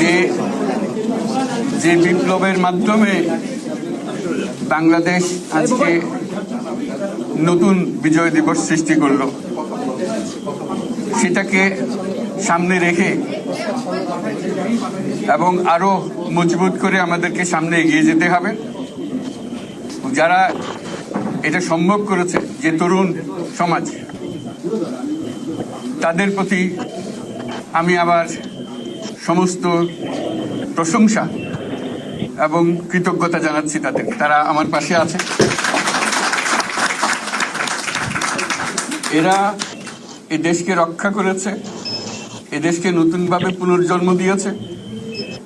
যে যে বিপ্লবের মাধ্যমে বাংলাদেশ আজকে নতুন বিজয় দিবস সৃষ্টি করল, সেটাকে সামনে রেখে এবং আরও মজবুত করে আমাদেরকে সামনে এগিয়ে যেতে হবে। যারা এটা সম্ভব করেছে, যে তরুণ সমাজ, তাদের প্রতি আমি আবার সমস্ত প্রশংসা এবং কৃতজ্ঞতা জানাচ্ছি তাদের। তারা আমার পাশে আছে। এরা এ দেশকে রক্ষা করেছে, এ দেশকে নতুনভাবে পুনর্জন্ম দিয়েছে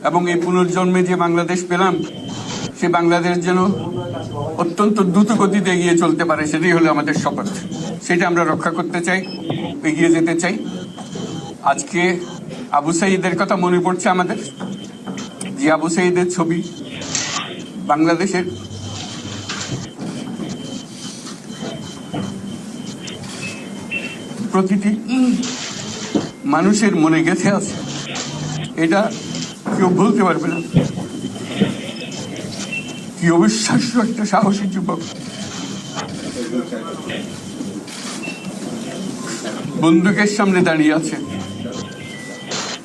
এবং এই পুনর্জন্মে যে বাংলাদেশ পেলাম, সে বাংলাদেশ যেন অত্যন্ত দ্রুত গতিতে এগিয়ে চলতে পারে, সেটাই হলো আমাদের শপথ। সেটা আমরা রক্ষা করতে চাই, এগিয়ে যেতে চাই। আজকে আবু সাইদের কথা মনে পড়ছে আমাদের? যে আবু সাইদের ছবি বাংলাদেশের। প্রতিটি মানুষের মনে গেঁথে আছে। এটা কেউ বলতে পারবে না। কি অবিশ্বাস্য একটা সাহসী যুবক। বন্দুকের সামনে দাঁড়িয়ে আছে।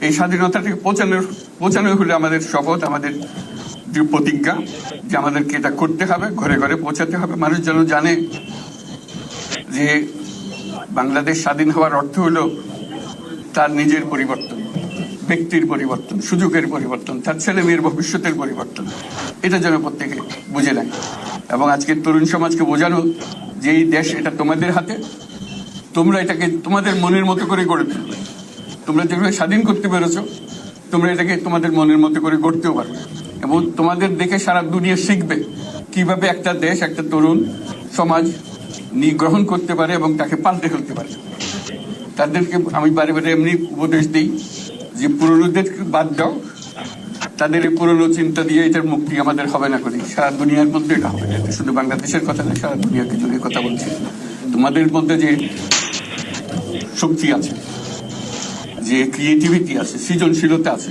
এই স্বাধীনতাটাকে পৌঁছানোর পৌঁছানো হলে আমাদের শপথ, আমাদের যে প্রতিজ্ঞা যে আমাদেরকে এটা করতে হবে, ঘরে ঘরে পৌঁছাতে হবে। মানুষ যেন জানে যে বাংলাদেশ স্বাধীন হওয়ার অর্থ হলো তার নিজের পরিবর্তন, ব্যক্তির পরিবর্তন, সুযোগের পরিবর্তন, তার ছেলে মেয়ের ভবিষ্যতের পরিবর্তন। এটা যেন প্রত্যেকে বুঝে নেয়। এবং আজকের তরুণ সমাজকে বোঝানো যে এই দেশ এটা তোমাদের হাতে, তোমরা এটাকে তোমাদের মনের মতো করে গড়ে তুলবে। তোমরা যেভাবে স্বাধীন করতে পেরেছ, তোমরা এটাকে তোমাদের মনের মতো করে গড়তেও পারবে এবং তোমাদের দেখে সারা দুনিয়া শিখবে কীভাবে একটা দেশ, একটা তরুণ সমাজ গ্রহণ করতে পারে এবং তাকে পাল্টে ফেলতে পারে। তাদেরকে আমি বারে বারে এমনি উপদেশ দিই যে, পুরনোদের বাদ দাও। তাদের এই পুরনো চিন্তা দিয়ে এটার মুক্তি আমাদের হবে না করি। সারা দুনিয়ার মধ্যে এটা হবে না। শুধু বাংলাদেশের কথা না, সারা দুনিয়াকে জুড়ে কথা বলছি। তোমাদের মধ্যে যে শক্তি আছে যে ক্রিয়েটিভিটি আছে, সৃজনশীলতা আছে,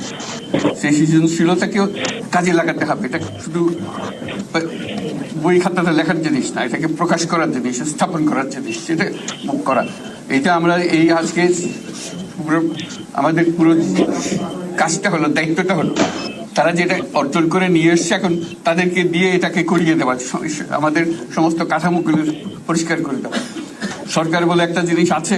সেই সৃজনশীলতাকেও কাজে লাগাতে হবে। এটা শুধু বই খাতাতে লেখার জিনিস না, এটাকে প্রকাশ করার জিনিস, স্থাপন করার জিনিস, সেটা করা। এটা আমরা এই আজকে পুরো, আমাদের পুরো কাজটা হলো, দায়িত্বটা হলো, তারা যেটা অর্জন করে নিয়ে এসছে এখন, তাদেরকে দিয়ে এটাকে করিয়ে দেওয়া, আমাদের সমস্ত কাঠামোগুলো পরিষ্কার করে দেওয়া। সরকার বলে একটা জিনিস আছে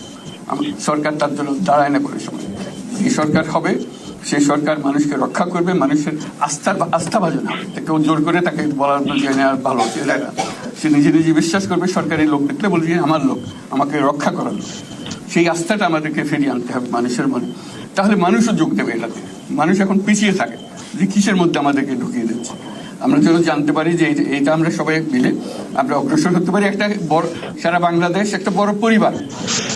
সরকার তার জন্য দাঁড়ায় না করে সময়। যে সরকার হবে সেই সরকার মানুষকে রক্ষা করবে, মানুষের আস্থার আস্থা ভাজন হবে। কেউ জোর করে তাকে বলার যে নেওয়ার ভালো এটা না। সে নিজে নিজে বিশ্বাস করবে সরকারি লোক দেখলে বলবে আমার লোক, আমাকে রক্ষা করার লোক। সেই আস্থাটা আমাদেরকে ফিরিয়ে আনতে হবে মানুষের মনে। তাহলে মানুষও যোগ দেবে এটাতে। মানুষ এখন পিছিয়ে থাকে যে কিসের মধ্যে আমাদেরকে ঢুকিয়ে দিচ্ছে। আমরা যেন জানতে পারি যে এই- এইটা আমরা সবাই মিলে আমরা অগ্রসর হতে পারি। একটা বড় সারা বাংলাদেশ একটা বড় পরিবার।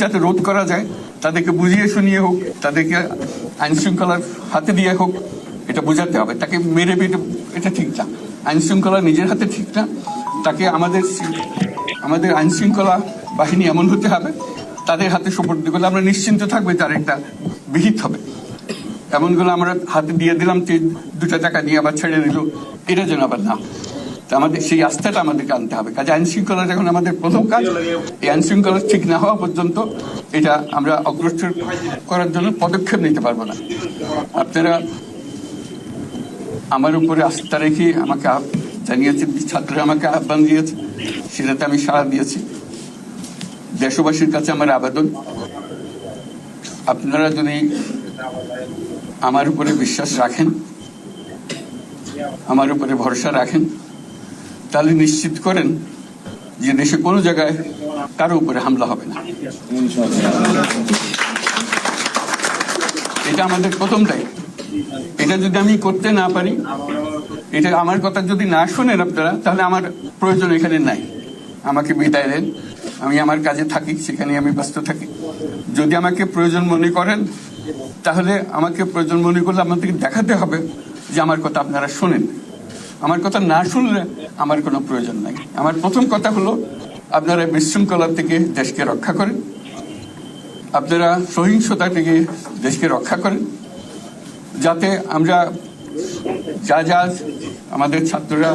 যাতে রোধ করা যায়, তাদেরকে বুঝিয়ে শুনিয়ে হোক, তাদেরকে আইন শৃঙ্খলার হাতে দিয়ে হোক, এটা বোঝাতে হবে। তাকে মেরে পেটে এটা ঠিক না। আইন শৃঙ্খলা নিজের হাতে ঠিক না। তাকে আমাদের আমাদের আইন শৃঙ্খলা বাহিনী এমন হতে হবে, তাদের হাতে সুপর্দ করলে আমরা নিশ্চিন্ত থাকবে তার একটা বিহিত হবে। এমনগুলো আমরা হাতে দিয়ে দিলাম দুটো টাকা নিয়ে আবার ছেড়ে দিল, এটা যেন আবার না আমাদের, সেই আস্থাটা আমাদেরকে আনতে হবে। কাজে আইন শৃঙ্খলা যখন আমাদের প্রথম কাজ, এই আইন শৃঙ্খলা ঠিক না হওয়া পর্যন্ত এটা আমরা অগ্রসর করার জন্য পদক্ষেপ নিতে পারব না। আপনারা আমার উপরে আস্থা রেখে আমাকে জানিয়েছেন ছাত্ররা আমাকে আহ্বান দিয়েছে, সেটাতে আমি সাড়া দিয়েছি। দেশবাসীর কাছে আমার আবেদন। আপনারা যদি আমার উপরে বিশ্বাস রাখেন, আমার উপরে ভরসা রাখেন তাহলে নিশ্চিত করেন যে দেশে কোনো জায়গায় কারও উপরে হামলা হবে না। এটা আমাদের প্রথম দায়িত্ব। এটা যদি আমি করতে না পারি, এটা আমার কথা যদি না শোনেন আপনারা, তাহলে আমার প্রয়োজন এখানে নাই। আমাকে বিদায় দেন। আমি আমার কাজে থাকি, সেখানে আমি ব্যস্ত থাকি। যদি আমাকে প্রয়োজন মনে করেন, তাহলে আমাকে প্রয়োজন মনে করলে আমাদেরকে দেখাতে হবে যে আমার কথা আপনারা শোনেন। আমার কথা না শুনলে আমার কোনো প্রয়োজন নাই। আমার প্রথম কথা হলো, আপনারা বিশৃঙ্খলা থেকে দেশকে রক্ষা করেন। আপনারা সহিংসতা থেকে দেশকে রক্ষা করেন। যাতে আমরা যা যা আমাদের ছাত্ররা